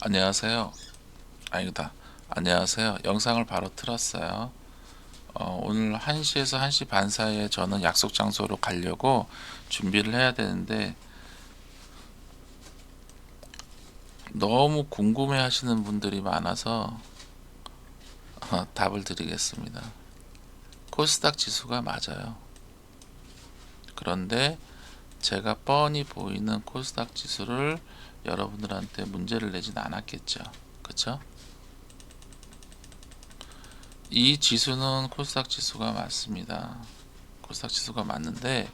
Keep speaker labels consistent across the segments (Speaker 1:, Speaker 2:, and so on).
Speaker 1: 안녕하세요. 아니다. 안녕하세요. 영상을 바로 틀었어요. 어, 오늘 1시에서 1시 반 사이에 저는 약속 장소로 가려고 준비를 해야 되는데 너무 궁금해 하시는 분들이 많아서 어, 답을 드리겠습니다. 코스닥 지수가 맞아요. 그런데 제가 뻔히 보이는 코스닥 지수를 여러분들한테 문제를 내진 않았겠죠. 그쵸? 이 지수는 코스닥 지수가 맞습니다. 코스닥 지수가 맞는데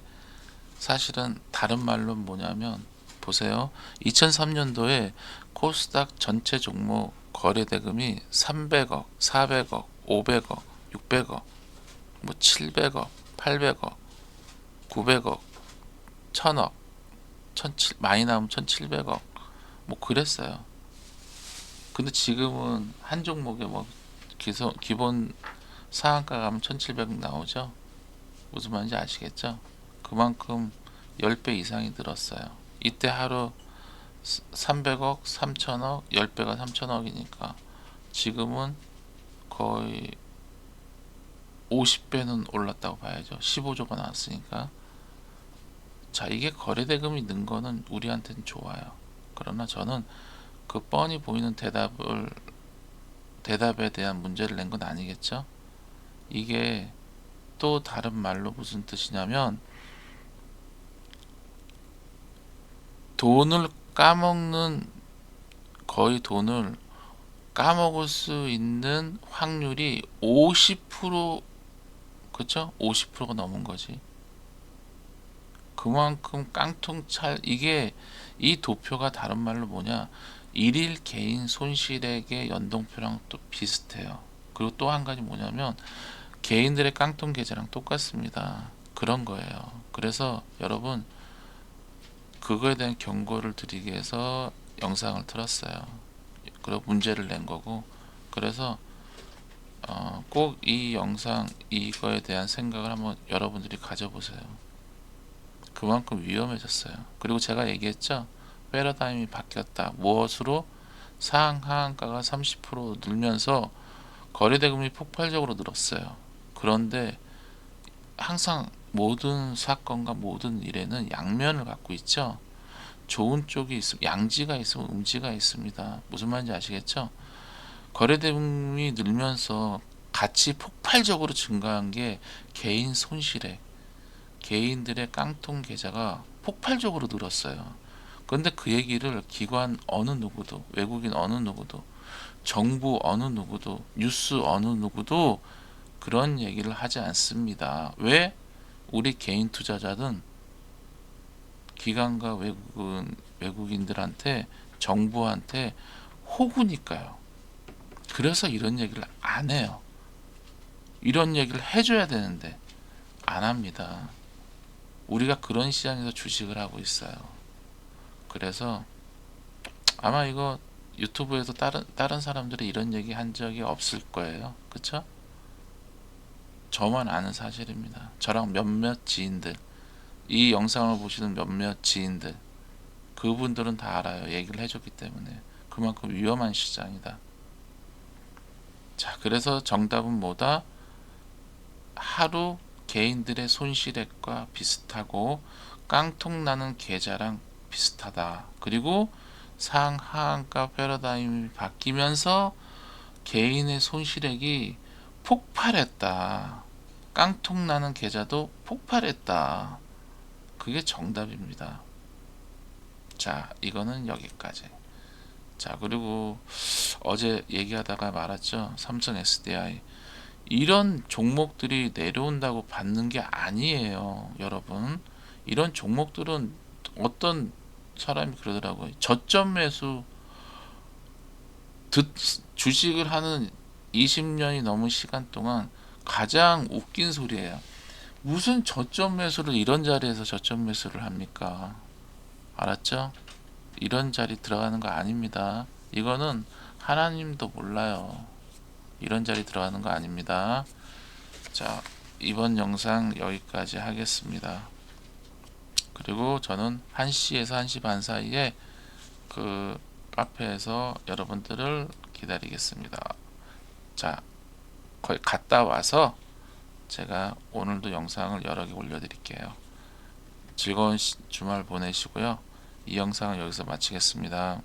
Speaker 1: 사실은 다른 말로 뭐냐면 보세요. 2003년도에 코스닥 전체 종목 거래 대금이 300억, 400억, 500억, 600억, 뭐 700억, 800억, 900억, 1000억, 1700 많이 나오면 1700억 뭐 그랬어요. 근데 지금은 한 종목에 뭐 기소, 기본 상한가 가면 1700 나오죠. 무슨 말인지 아시겠죠? 그만큼 10배 이상이 늘었어요. 이때 하루 300억, 3천억, 10배가 3천억이니까 지금은 거의 50배는 올랐다고 봐야죠. 15조가 나왔으니까. 자, 이게 거래대금이 는 거는 우리한테는 좋아요. 그러나 저는 그 뻔히 보이는 대답을 대답에 대한 문제를 낸 건 아니겠죠? 이게 또 다른 말로 무슨 뜻이냐면 돈을 까먹는 거의 돈을 까먹을 수 있는 확률이 50% 그쵸? 50%가 넘은 거지. 그만큼 깡통 찰 이게 이 도표가 다른 말로 뭐냐 일일 개인 손실액의 연동표랑 또 비슷해요. 그리고 또 한 가지 뭐냐면 개인들의 깡통 계좌랑 똑같습니다. 그런 거예요. 그래서 여러분 그거에 대한 경고를 드리기 위해서 영상을 틀었어요. 그리고 문제를 낸 거고 그래서 어, 꼭 이 영상 이거에 대한 생각을 한번 여러분들이 가져보세요. 그만큼 위험해졌어요. 그리고 제가 얘기했죠. 패러다임이 바뀌었다. 무엇으로 상하한가가 30% 늘면서 거래대금이 폭발적으로 늘었어요. 그런데 항상 모든 사건과 모든 일에는 양면을 갖고 있죠. 좋은 쪽이 있으면 양지가 있으면 음지가 있습니다. 무슨 말인지 아시겠죠? 거래대금이 늘면서 같이 폭발적으로 증가한 게 개인 손실액, 개인들의 깡통 계좌가 폭발적으로 늘었어요. 그런데 그 얘기를 기관 어느 누구도, 외국인 어느 누구도, 정부 어느 누구도, 뉴스 어느 누구도 그런 얘기를 하지 않습니다. 왜? 우리 개인 투자자는 기관과 외국인, 외국인들한테 정부한테 호구니까요. 그래서 이런 얘기를 안 해요. 이런 얘기를 해줘야 되는데 안 합니다. 우리가 그런 시장에서 주식을 하고 있어요. 그래서 아마 이거 유튜브에서 다른 다른 사람들이 이런 얘기 한 적이 없을 거예요. 그쵸? 저만 아는 사실입니다. 저랑 몇몇 지인들, 이 영상을 보시는 몇몇 지인들, 그분들은 다 알아요. 얘기를 해줬기 때문에. 그만큼 위험한 시장이다. 자, 그래서 정답은 뭐다? 하루 개인들의 손실액과 비슷하고 깡통 나는 계좌랑 비슷하다. 그리고 상하한가 패러다임이 바뀌면서 개인의 손실액이 폭발했다. 깡통 나는 계좌도 폭발했다. 그게 정답입니다. 자, 이거는 여기까지. 자, 그리고 어제 얘기하다가 말았죠. 삼성 SDI. 이런 종목들이 내려온다고 받는 게 아니에요, 여러분. 이런 종목들은 어떤 사람이 그러더라고요. 저점 매수 듣, 주식을 하는 20년이 넘은 시간 동안 가장 웃긴 소리예요. 무슨 저점 매수를 이런 자리에서 저점 매수를 합니까? 알았죠? 이런 자리 들어가는 거 아닙니다. 이거는 하나님도 몰라요. 이런 자리 들어가는 거 아닙니다. 자, 이번 영상 여기까지 하겠습니다. 그리고 저는 1시에서 1시 반 사이에 그 카페에서 여러분들을 기다리겠습니다. 자, 거의 갔다 와서 제가 오늘도 영상을 여러 개 올려드릴게요. 즐거운 시- 주말 보내시고요. 이 영상을 여기서 마치겠습니다.